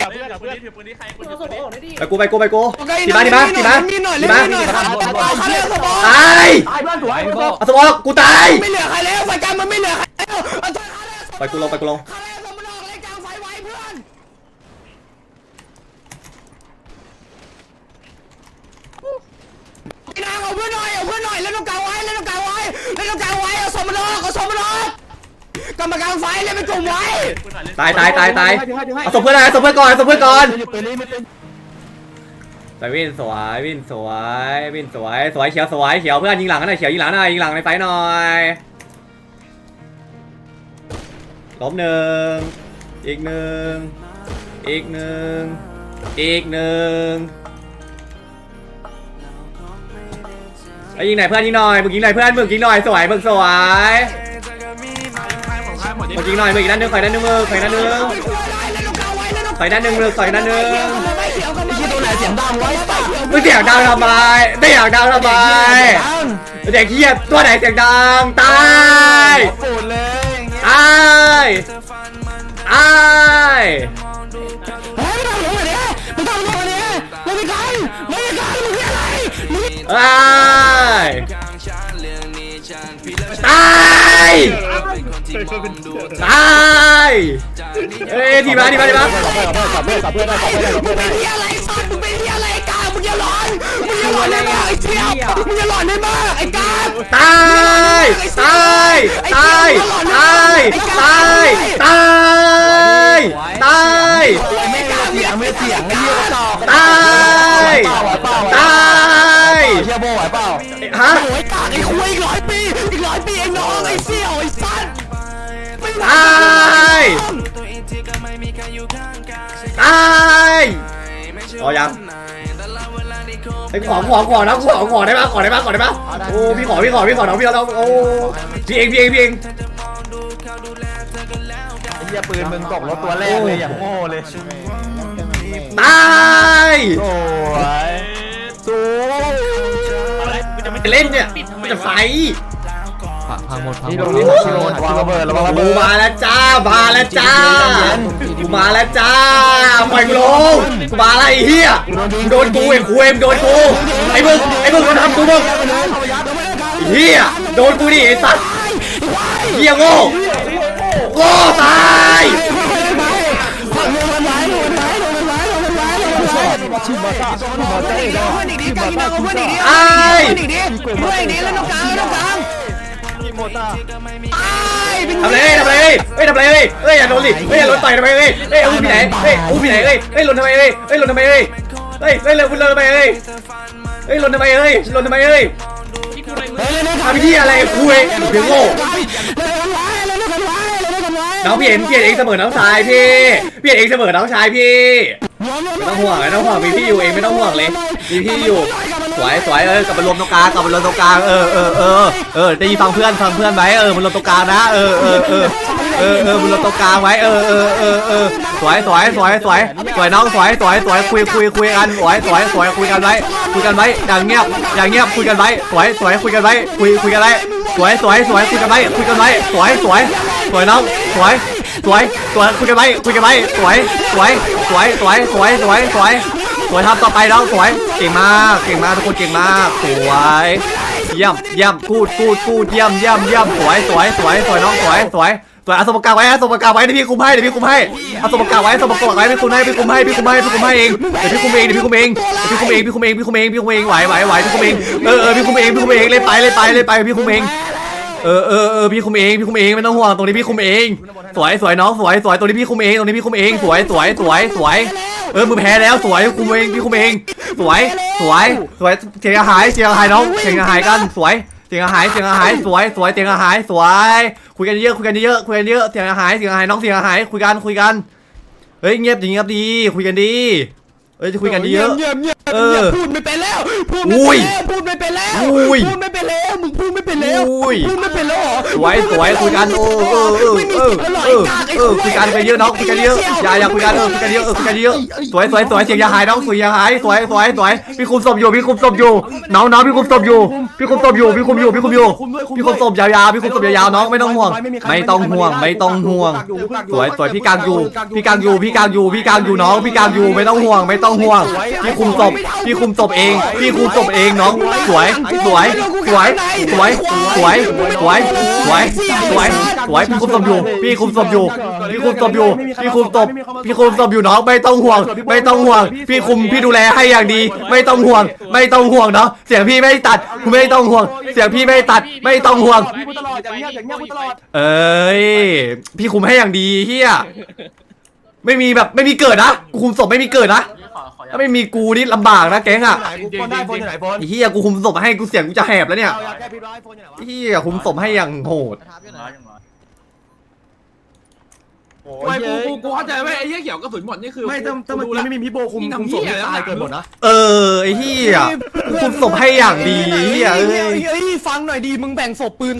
เราเพื่อนเราปืเพื่อนนนี้ถือปืนนี้ใครปืนเอาถือส่ปืงนนี้ออกได้ดิไปกูไปกูไปกูดีมาดีมาดีมามีหน่อยดีเล่นมามีหน่อยครับเขาเรียกสมองตายตายเพื่อนสวยเอาสมองกูตายไม่เหลือใครแล้วไฟกลางมันไม่เหลือใครแล้วเอาตัวเขาเรียกไปกูลงไปกูลง เขาเรียกสมองเล่นกลางไฟไว้เพื่อนไอ้นางเอาเพื่อนหน่อยเอาเพื่อนหน่อยเล่นตรงกลางไว้เล่นตรงกลางไว้เล่นตรงกลางไว้เอาสมองเอาสมอง กรรมการไฟเล่นเป็นกลุ่มไว้ปืนหน่อยเล่นตายตายตายตายเอาศพเพื่อนหน่อยเอาศพเพื่อนก่อนเอาศพเพื่อนก่อนปืนนี้ไม่เป็นแต่วินสวยวินสวยวินสวยสวยเขียวสวยเขียวเพื่อนยิงหลังกันหน่อยเขียวยิงหลังหน่อยยิงหลังในไฟหน่อยล้มหนึ่งอีกหนึ่งอีกหนึ่งอีกหนึ่งไอ้ยิงไหนอยเพื่อนยิงหน่อยมึงยิงหน่อยเพื่อนมึงยิงหน่อยสวยมึงสวย มึงยิงหน่อยมึงอีกด้านหนึงไฟด้านหนึงมึงไฟด้านหนึงใส่ด้านหนึ่งเลยใส่ด้านหนึ่งไม่เขียวกันไม่ที่ตัวไหนเสียงดังไว้ป่ะมึงเสียงดังทำไมไม่อยากดังทำไมเด็กเหี้ยตัวไหนเสียงดังตายปูดเลยอย่างเงี้ยตายตายเฮ้ยไม่ต้องหลงเลยเนี่ยไม่ต้องหลงเลยเนี่ยไม่มีใครไม่มีใครมึงคืออะไรมึงตายตาย ตายเอ้ยทีมาทีมาทีมาขับเพื่อนขับเพื่อนขับเพื่อนได้ขับเพื่อนได้ขับเพื่อนได้เป็นที่อะไรสัตว์มึงเป็นที่อะไรกามึงอย่าหลอนมึงอย่าหลอนได้มากไอ้เจี๊ยบมึงอย่าหลอนได้มากไอ้กาตายตายตายตายตายตายตายไม่เสียงไม่เสียงไอ้เหี้ยก็ต่อตายเปล่าเปล่าตายเชี่ยโบ้ไหวเปล่าฮะโอ้ยตากไอ้คุยอีกร้อยปีอีกร้อยปีไอ้น้องไอ้เสี่ยวไอ้สัตว์ไม่ไหว ตายตายพอยังไอ้ขอขอขอนะขอขอได้ปะขอได้ปะขอได้ปะโอ้พี่ขอพี่ขอพี่ขอน้องพี่เราโอ้พี่เองพี่เองพี่เองไอ้เหี้ยปืนมึงตกรถตัวแรกเลยอย่างโง่เลยตายสวยสวยจะเล่นเนี่ยมันจะไฟ พังหมดพังหมดที่โดนรงวางระเบิดระวังระเบิกูดมาแล้วจ้า มาแล้วจ้ากูมาแล้วจ้าไปกูลงกูมาแล้วไอ้เหี้ยมึงโดนกูไอ้คุยมึงโดนกูไอ้มึงไอ้มึงโดนทำกูมึงไอ้เหี้ยโดนกูดิไอ้สัตว์เหี้ยโง่โง่ตายไอ้ นอีกดิเพื่อนอีกดิกันมาเพื่อนอีกดิไอ้เพื่อนอีกดิเพื่อนอีกดิแล้วตรงกลางแล้วตรงกลางชิมมาซ่าตายเป็นทำไรทำไรเฮ้ยทำไรเฮ้ยเฮ้ยอย่าโดนดิเฮ้ยอย่าโดนต่อยทำไมเฮ้ยเฮ้ยอุ้มที่ไหนเฮ้ยอุ้มที่ไหนเฮ้ยเฮ้ยหล่นทำไมเฮ้ยเฮ้ยหล่นทำไมเฮ้ยเฮ้ยเฮ้ยหล่นหล่นทำไมเฮ้ยเฮ้ยหล่นทำไมเฮ้ยหล่นทำไมเฮ้ยที่กูเลยเฮ้ยเล่นด้วยกันทำที่อะไรคุยเดี๋ยวโง่เล่นด้วยกันไว้เล่นด้วยกันไว้เล่นด้วยกันไว้น้องพี่เห็นพี่เห็นเองเสมอน้องชายพี่พี่เห็นเองเสมอน้องชายพี่ไม่ต้องห่วงไม่ต้องห่วงมีพี่อยู่เองไม่ต้องห่วงเลยมีพี่อยู่ สวยสวยเออกลับมารวมตรงกลางกลับมารวมตรงกลางเออเออเออเออได้ยินฟังเพื่อนฟังเพื่อนไว้เออมันรวมตรงกลางนะเออเออเออเออเออมันรวมตรงกลางไว้เออเออเออเออสวยสวยสวยสวยสวยน้องสวยสวยสวยคุยคุยคุยกันสวยสวยสวยคุยกันไว้คุยกันไว้อย่างเงียบอย่างเงียบคุยกันไว้สวยสวยคุยกันไว้คุยคุยกันไว้สวยสวยสวยคุยกันไว้คุยกันไว้สวยสวยสวยน้องสวยสวยสวยคุยกันไว้คุยกันไว้สวยสวยสวยสวยสวยสวย สวยทำต่อไปน้องสวยเก่งมากเก่งมากทุกคนเก่งมากสวยเยี่ยมเยี่ยมกูดกูดกูดเยี่ยมเยี่ยมเยี่ยมสวยสวยสวยสวยน้องสวยสวยสวยเอาสมกาไว้อาสมกาไว้เดี๋ยวพี่คุมให้เดี๋ยวพี่คุมให้เอาสมกาไว้สมกาไว้พี่คุมให้พี่คุมให้พี่คุมให้พี่คุมให้เองเดี๋ยวพี่คุมเองเดี๋ยวพี่คุมเองเดี๋ยวพี่คุมเองพี่คุมเองพี่คุมเองพี่คุมเองไหวไหวไหวพี่คุมเองเออเออพี่คุมเองพี่คุมเองเลยไปเลยไปเลยไปพี่คุมเอง เออเออเออพี่คุมเองพี่คุมเองไม่ต้องห่วงตรงนี้พี่คุมเอง สวยสวยน้องสวยสวยตรงนี้พี่คุมเองตรงนี้พี่คุมเองสวยสวยสวยสวย เออมือแพ้แล้วสวยคุมเองพี่คุมเอง สวยสวยสวยเสียงหายเสียงหายน้องเสียงหายกันสวยเสียงหายเสียงหายสวยสวยเสียงหายสวย คุยกันเยอะคุยกันเยอะคุยกันเยอะเสียงหายเสียงหายน้องเสียงหายคุยกันคุยกันเฮ้ยเงียบดีเงียบดีคุยกันดี อ้ยจะคุยกันเยอะ เงียบเงียบเอเงียอบพูดไม่เป็นแล้ว พูดอุ้ไม่ยเป็นแล้วพูดไม่เป็นแล้วอุ้ยพูดไม่เป็นแล้วมึงพูดไม่เป็นแล้วอุ้ยพูดไม่เป็นแล้วเหรอสวยสวยคุยกันโอ้เออเออไม่มีเออสิทธิ์อร่อยเออกากไอ้เออคุยกันไปเยอะน้องคุยกันเยอะอย่าอย่าคุยกันเออคุยกันเยอะเออคุยกันเยอะสวยสวยสวยเสียงอย่าหายน้องเสียงอย่าหายสวยสวยสวยพี่คุมศพอยู่พี่คุมศพอยู่น้องน้องพี่คุมศพอยู่พี่คุมศพอยู่พี่คุมอยู่พี่คุมอยู่พี่คุมศพยาวๆพี่คุมศพยาวๆน้องไม่ต้องห่วง ไม่ต้องห่วงไม่ต้องห่วง สวยสวยพี่กลางอยู่พี่กลางอยู่พี่กลางอยู่พี่กลางอยู่น้องพี่กลางอยู่ไม่ต้องห่วงไม่ต้องห่วงพี่คุมศพพี่คุมศพเอง พี่คุมศพเองน้องสวยสวยสวยสวยสวยสวยสวยสวยสวยพี่คุมศพอยู่ พี่คุมศพอยู่พี่คุมศพอยู่พี่คุมศพพี่คุมศพอยู่น้องไม่ต้องห่วง ไม่ต้องห่วง พี่คุมพี่ดูแลให้อย่างดี ไม่ต้องห่วง ไม่ต้องห่วงเนาะเสียงพี่ไม่ตัดไม่ต้องห่วง เสียงพี่ไม่ตัดไม่ต้องห่วง พี่พูดตลอดอย่างเงี้ยอย่างเงี้ยพูดตลอดเอ้ยพี่คุมให้อย่างดีเฮียไม่มีแบบไม่มีเกิดนะกูคุมศพไม่มีเกิดนะ ถ้าไม่มีกูนี่ลำบากนะแก๊งอะไหนกูโฟนได้โฟนอยู่ไหนโฟนไอ้เฮียกูคุมศพให้กูเสียงกูจะแหบแล้วเนี่ยเอาอยากแก้พี่ร้อยโฟนอยู่ไหนวะเฮียคุมศพให้อย่างโหดโอ้ไม่ยกูกูกูเข้าใจว่าไอ้เหี้ยเขียวกระสุนหมดนี่คือไม่ถ้าถ้าเมื่อกี้ไม่มีพี่โบคุมคุมศพตายเกิดหมดนะเออไอ้เฮียคุมศพให้อย่างดีเฮียเอ้ย เฮ้ยฟังหน่อยดีมึงแบ่งศพปืน